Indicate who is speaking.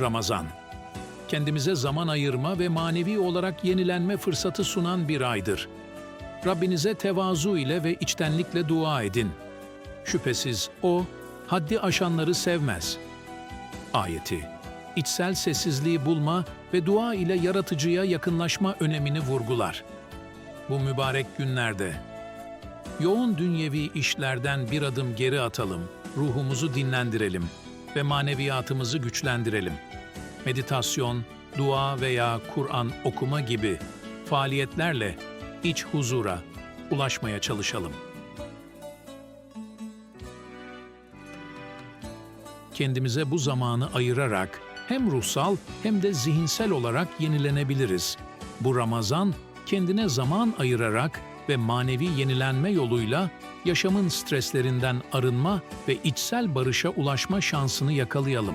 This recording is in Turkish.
Speaker 1: Ramazan. Kendimize zaman ayırma ve manevi olarak yenilenme fırsatı sunan bir aydır. Rabbinize tevazu ile ve içtenlikle dua edin. Şüphesiz O, haddi aşanları sevmez. Ayeti, içsel sessizliği bulma ve dua ile yaratıcıya yakınlaşma önemini vurgular. Bu mübarek günlerde, yoğun dünyevi işlerden bir adım geri atalım, ruhumuzu dinlendirelim ve maneviyatımızı güçlendirelim. Meditasyon, dua veya Kur'an okuma gibi faaliyetlerle iç huzura ulaşmaya çalışalım. Kendimize bu zamanı ayırarak hem ruhsal hem de zihinsel olarak yenilenebiliriz. Bu Ramazan kendine zaman ayırarak ve manevi yenilenme yoluyla yaşamın streslerinden arınma ve içsel barışa ulaşma şansını yakalayalım.